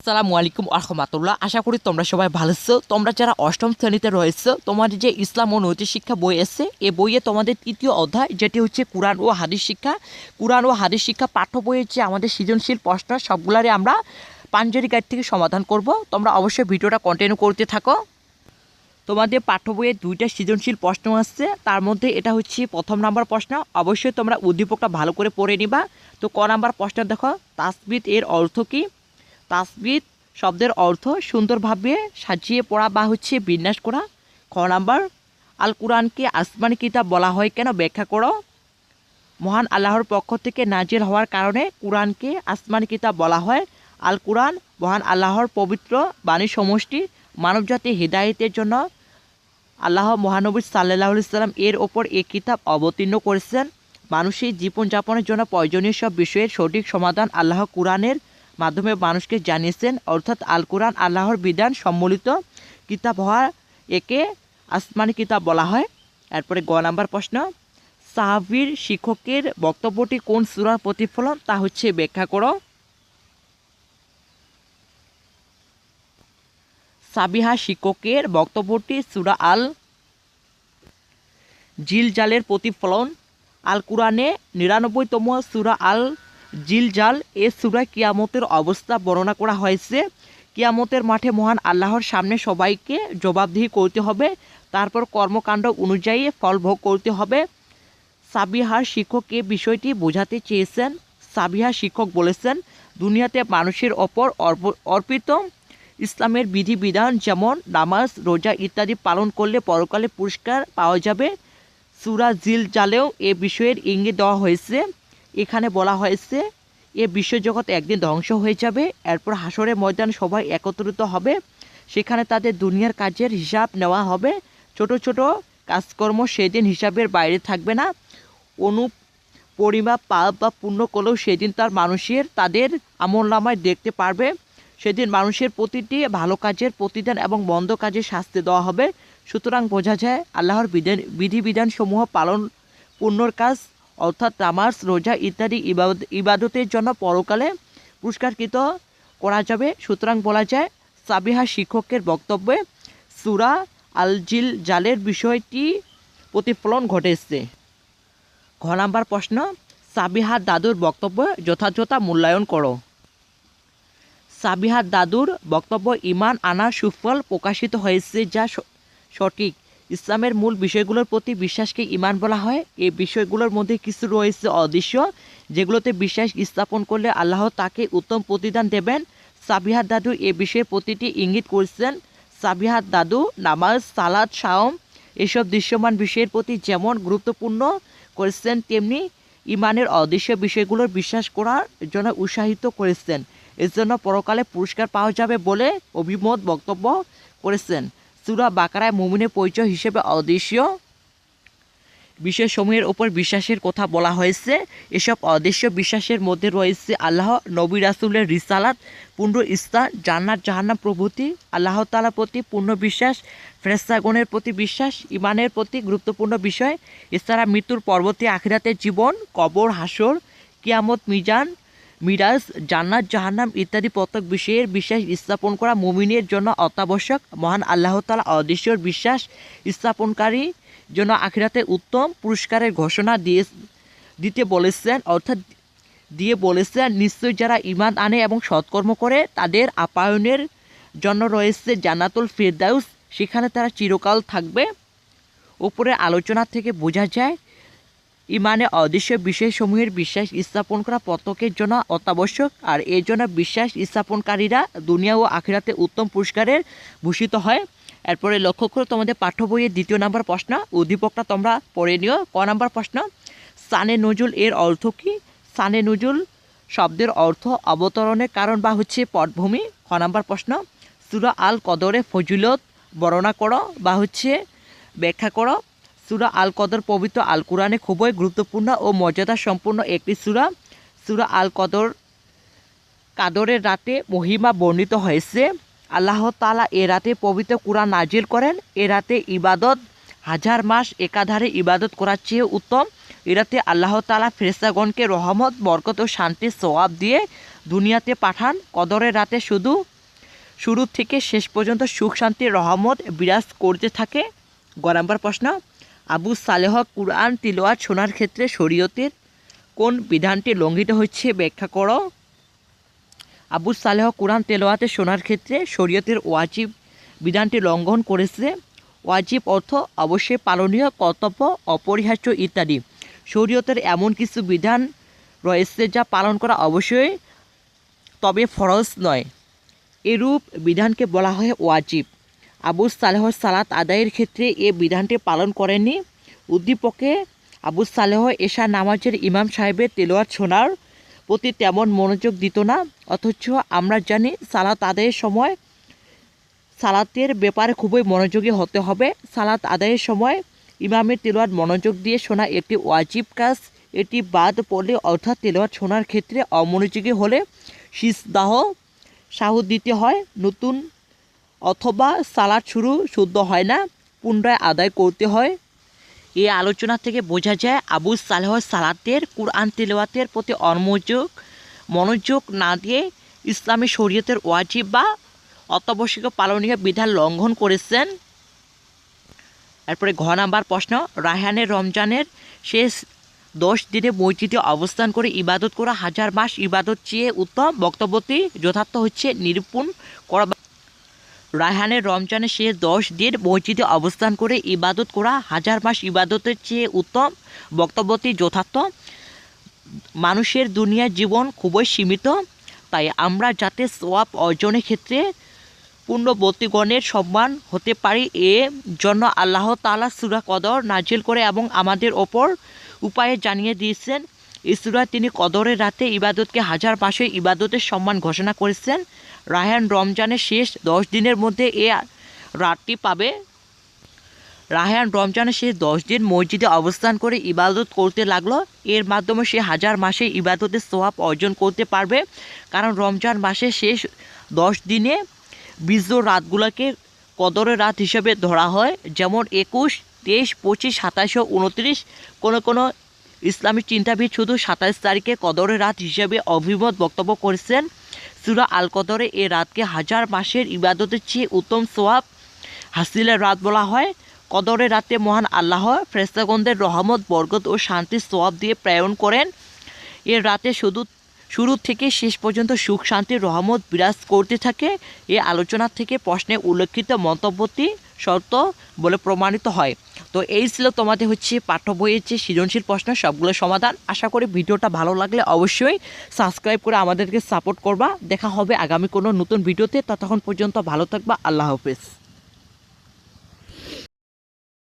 আসসালামু আলাইকুম আহমতুল্লাহ আশা করি তোমরা সবাই ভালো আছো। তোমরা যারা অষ্টম শ্রেণীতে রয়েছে, তোমাদের যে ইসলাম ও নৈতিক শিক্ষা বই এসছে এ বইয়ে তোমাদের তৃতীয় অধ্যায়, যেটি হচ্ছে কোরআন ও হাদিস শিক্ষা। কোরআন ও হাদিস শিক্ষা পাঠ্য বইয়ের যে আমাদের সৃজনশীল প্রশ্ন, সবগুলারই আমরা পাঞ্জারি গাইড থেকে সমাধান করব। তোমরা অবশ্যই ভিডিওটা কন্টিনিউ করতে থাকো। তোমাদের পাঠ্য বইয়ে দুইটা সৃজনশীল প্রশ্ন আসছে তার মধ্যে এটা হচ্ছে প্রথম নাম্বার প্রশ্ন। অবশ্যই তোমরা উদ্দীপকটা ভালো করে পড়ে নিবা। তো ক নাম্বার প্রশ্ন দেখো তাসবিদ এর অর্থ কী? তাসবিদ শব্দের অর্থ সুন্দরভাবে সাজিয়ে পড়া বা হচ্ছে বিন্যাস করা। খ নাম্বার আল কোরআনকে আসমানি কিতাব বলা হয় কেন ব্যাখ্যা করো? মহান আল্লাহর পক্ষ থেকে নাজির হওয়ার কারণে কোরআনকে আসমানি কিতাব বলা হয়। আল কোরআন মহান আল্লাহর পবিত্র বাণী সমষ্টি মানবজাতি হৃদায়তের জন্য আল্লাহ মহানবী সাল্লাহ সাল্লাম এর ওপর এ কিতাব অবতীর্ণ করেছেন। মানুষের জীবনযাপনের জন্য প্রয়োজনীয় সব বিষয়ের সঠিক সমাধান আল্লাহ কোরআনের মাধ্যমে মানুষকে জানিয়েছেন, অর্থাৎ আল কোরআন আল্লাহর বিধান সম্মিলিত কিতাব হওয়া একে আসমানি কিতাব বলা হয়। এরপরে গ নাম্বার প্রশ্ন, সাহাবির শিক্ষকের বক্তব্যটি কোন সুরার প্রতিফলন তা হচ্ছে ব্যাখ্যা করো। সাবিহা শিক্ষকের বক্তব্যটি সুরা আল জিলজালের প্রতিফলন, আল কুরআনে নিরানব্বইতম সুরা আল জিলজাল এ সুরায় কিয়ামতের অবস্থা বর্ণনা করা হয়েছে। কিয়ামতের মাঠে মহান আল্লাহর সামনে সবাইকে জবাবদিহি করতে হবে। তারপর কর্মকাণ্ড অনুযায়ী ফল ভোগ করতে হবে। সাবিহার শিক্ষক এ বিষয়টি বোঝাতে চেয়েছেন। সাবিহা শিক্ষক বলেছেন, দুনিয়াতে মানুষের ওপর অর্প- অর্পিত ইসলামের বিধিবিধান যেমন নামাজ, রোজা ইত্যাদি পালন করলে পরকালে পুরস্কার পাওয়া যাবে। সুরা জিল জালেও এ বিষয়ের ইঙ্গিত দেওয়া হয়েছে। এখানে বলা হয়েছে, এ বিশ্বজগৎ একদিন ধ্বংস হয়ে যাবে, এরপর হাসরের ময়দান সবাই একত্রিত হবে, সেখানে তাদের দুনিয়ার কাজের হিসাব নেওয়া হবে। ছোট ছোট কাজকর্ম সেদিন হিসাবের বাইরে থাকবে না। অনু পরিমাপ, পাপ বা পুণ্য করলেও সেদিন তার মানুষের, তাদের আমল নামায় দেখতে পারবে। সেদিন মানুষের প্রতিটি ভালো কাজের প্রতিদান এবং মন্দ কাজের শাস্তি দেওয়া হবে। সুতরাং বোঝা যায়, আল্লাহর বিধান বিধিবিধানসমূহ পালন পুণ্যর কাজ অর্থাৎ নামাজ, রোজা ইত্যাদি ইবাদত- ইবাদতের জন্য পরকালে পুরস্কারকৃত করা যাবে। সুতরাং বলা যায়, সাবিহা শিক্ষকের বক্তব্যে সুরা আল জিল জালের বিষয়টি প্রতিফলন ঘটেছে। ঘ নাম্বার প্রশ্ন সাবিহার দাদুর বক্তব্য যথাযথ মূল্যায়ন করো। সাবিহার দাদুর বক্তব্য ইমান আনার সুফল প্রকাশিত হয়েছে যা সঠিক। ইসলামের মূল বিষয়গুলোর প্রতি বিশ্বাসকে ইমান বলা হয়। এই বিষয়গুলোর মধ্যে কিছু রয়েছে অদৃশ্য, যেগুলোতে বিশ্বাস স্থাপন করলে আল্লাহ তাকে উত্তম প্রতিদান দেবেন। সাবিহার দাদু এ বিষয়ে প্রতিটি ইঙ্গিত করছেন। সাবিহার দাদু, নামাজ সালাদ শাওম এসব দৃশ্যমান বিষয়ের প্রতি যেমন গুরুত্বপূর্ণ করেছেন, তেমনি ইমানের অদৃশ্য বিষয়গুলোর বিশ্বাস করার জন্য উৎসাহিত করেছেন। এর জন্য পরকালে পুরস্কার পাওয়া যাবে বলে অভিমত বক্তব্য করেছেন। সুরা বাকারায় মুমিনের পরিচয় হিসেবে অদৃশ্য। বিষয়সমূহের ওপর বিশ্বাসের কথা বলা হয়েছে। এসব অদৃশ্য বিশ্বাসের মধ্যে রয়েছে আল্লাহ, নবী রাসুলের রিসালাত পূর্ণ ইস্তান জান্নাত, জাহান্নাম প্রভৃতি, আল্লাহ তালার প্রতি পূর্ণ বিশ্বাস ফ্রেস্তাগণের প্রতি বিশ্বাস ইমানের প্রতি গুরুত্বপূর্ণ বিষয়। এছাড়া মৃত্যুর পরবর্তী আখিরাতের জীবন, কবর, হাসর, কিয়ামত, মিজান মিরাজ, জান্নাত, জাহান্নাম ইত্যাদি প্রত্যেক বিষয়ের বিশ্বাস স্থাপন করা মুমিনের জন্য অত্যাবশ্যক। মহান আল্লাহ তালা অদৃশ্যর বিশ্বাস স্থাপনকারী জন্য আখিরাতে উত্তম পুরস্কারের ঘোষণা দিয়ে, দিতে বলেছেন, অর্থাৎ দিয়ে বলেছেন, নিশ্চয়ই যারা ইমান আনে এবং সৎকর্ম করে, তাদের আপায়নের জন্য রয়েছে জান্নাতুল ফিরদাউস। সেখানে তারা চিরকাল থাকবে। উপরে আলোচনা থেকে বোঝা যায় ইমানে অদৃশ্য বিষয়সমূহের বিশ্বাস স্থাপন করা প্রত্যেকের জন্য অত্যাবশ্যক, আর এর জন্য বিশ্বাস স্থাপনকারীরা দুনিয়া ও আখিরাতে উত্তম পুরস্কারের ভূষিত হয়। এরপরে লক্ষ্য করে তোমাদের পাঠ্য বইয়ের দ্বিতীয় নম্বর প্রশ্ন। উদ্দীপকটা তোমরা পড়ে নিও। ক নম্বর প্রশ্ন? সানে নজুল এর অর্থ কি? সানে নজুল শব্দের অর্থ অবতরণের কারণ বা হচ্ছে পটভূমি। খ নম্বর প্রশ্ন? সুরা আল কদরে ফজিলত বর্ণনা করো বা হচ্ছে ব্যাখ্যা করো। সুরা আল কদর পবিত্র আল কোরআনে খুবই গুরুত্বপূর্ণ ও মর্যাদা সম্পন্ন একটি সুরা। সুরা আল কদর কাদরের রাতে মহিমা বর্ণিত হয়েছে। আল্লাহ তালা এ রাতে পবিত্র কোরআন নাজিল করেন। এ রাতে ইবাদত, হাজার মাস একাধারে ইবাদত করার চেয়ে উত্তম। এ রাতে আল্লাহ তালা ফেরেস্তাগণকে রহমত, বরকত ও শান্তির সোয়াব দিয়ে দুনিয়াতে পাঠান। কদরের রাতে শুধু, শুরু থেকে শেষ পর্যন্ত সুখ শান্তি রহমত বিরাজ করতে থাকে। গ নাম্বার প্রশ্ন। আবু সালেহ কুরআন তিলোয়াত শোনার ক্ষেত্রে শরীয়তের কোন বিধানটি লঙ্ঘিত হচ্ছে ব্যাখ্যা করো। আবু সালেহ কোরআন তেলোয়াতে শোনার ক্ষেত্রে শরীয়তের ওয়াজিব বিধানটি লঙ্ঘন করেছে। ওয়াজিব অর্থ অবশ্যই পালনীয়, কর্তব্য, অপরিহার্য ইত্যাদি। শরীয়তের এমন কিছু বিধান রয়েছে যা পালন করা অবশ্যই তবে ফরজ নয়। এরূপ বিধানকে বলা হয় ওয়াজিব। আবু সালেহ সালাত আদায়ের ক্ষেত্রে এ বিধানটি পালন করেননি। উদ্দীপকে আবু সালেহ এশা নামাজের ইমাম সাহেবের তেলোয়ার শোনার প্রতি তেমন মনোযোগ দিত না। অথচ আমরা জানি সালাত আদায়ের সময় সালাতের ব্যাপারে খুবই মনোযোগী হতে হবে। সালাত আদায়ের সময় ইমামের তেলোয়ার মনোযোগ দিয়ে শোনা একটি ওয়াজিব কাজ। এটি বাদ পড়লে অর্থাৎ তেলোয়ার শোনার ক্ষেত্রে অমনোযোগী হলে শীষদাহ সাহস দিতে হয়। নতুন অথবা সালাদ শুরু শুদ্ধ হয় না, পুনরায় আদায় করতে হয়। এই আলোচনা থেকে বোঝা যায়, আবু সালেহ সালাতের, কুরআন তেলাওয়াতের প্রতি অমনোযোগ, মনোযোগ না দিয়ে ইসলামী শরীয়তের ওয়াজিব বা অত্যাবশ্যকীয় পালনীয় বিধান লঙ্ঘন করেছেন। এরপরে ঘ নাম্বার প্রশ্ন রায়হানের রমজানের শেষ দশ দিনে মসজিদে অবস্থান করে ইবাদত করা হাজার মাস ইবাদত চেয়ে উত্তম বক্তব্যটি যথার্থ হচ্ছে নিরূপণ করা রায়হানের রমজানের শেষ দশ দিন মসজিদে অবস্থান করে ইবাদত করা হাজার মাস ইবাদতের চেয়ে উত্তম বক্তব্যটি যথার্থ। মানুষের দুনিয়ার জীবন খুবই সীমিত, তাই আমরা যাতে সোয়াব অর্জনের ক্ষেত্রে পুণ্যবতীগণের সম্মান হতে পারি, এ জন্য আল্লাহ তাআলা সুরা কদর নাজিল করে এবং আমাদের ওপর উপায়ে জানিয়ে দিয়েছেন। এই তিনি কদরের রাতে ইবাদতকে হাজার মাসে ইবাদতের সম্মান ঘোষণা করেছেন রায়হান রমজানের শেষ দশ দিনের মধ্যে এ রাতটি পাবে। রায়হান রমজানের শেষ দশ দিন মসজিদে অবস্থান করে ইবাদত করতে লাগল। এর মাধ্যমে সে হাজার মাসে ইবাদতের সোয়াব অর্জন করতে পারবে। কারণ রমজান মাসের শেষ দশ দিনে বীজ রাতগুলোকে কদরের রাত হিসেবে ধরা হয়। যেমন একুশ, তেইশ, পঁচিশ সাতাশ ও উনত্রিশ কোনো কোনো ইসলামী চিন্তাবিদ শুধু সাতাশ তারিখে কদরের রাত হিসেবে অভিমত বক্তব্য করেছেন। সুরা আল কদরে এ রাতকে হাজার মাসের ইবাদতের চেয়ে উত্তম সোয়াব হাসিলের রাত বলা হয়। কদরের রাতে মহান আল্লাহ ফ্রেস্তাগন্ধের রহমত, বরকত ও শান্তির সোয়াব দিয়ে প্রেরণ করেন। এর রাতে শুধু, শুরু থেকে শেষ পর্যন্ত সুখ শান্তির রহমত বিরাজ করতে থাকে। এ আলোচনা থেকে প্রশ্নে উল্লেখিত মন্তব্যটি শর্ত বলে প্রমাণিত হয়। তো এই ছিল তোমাদের হচ্ছে পাঠ্য বইয়ের যে সৃজনশীল প্রশ্ন, সবগুলো সমাধান। আশা করি ভিডিওটা ভালো লাগলে অবশ্যই সাবস্ক্রাইব করে আমাদেরকে সাপোর্ট করবা। দেখা হবে আগামী কোনো নতুন ভিডিওতে। ততক্ষণ পর্যন্ত ভালো থাকবা। আল্লাহ হাফেজ।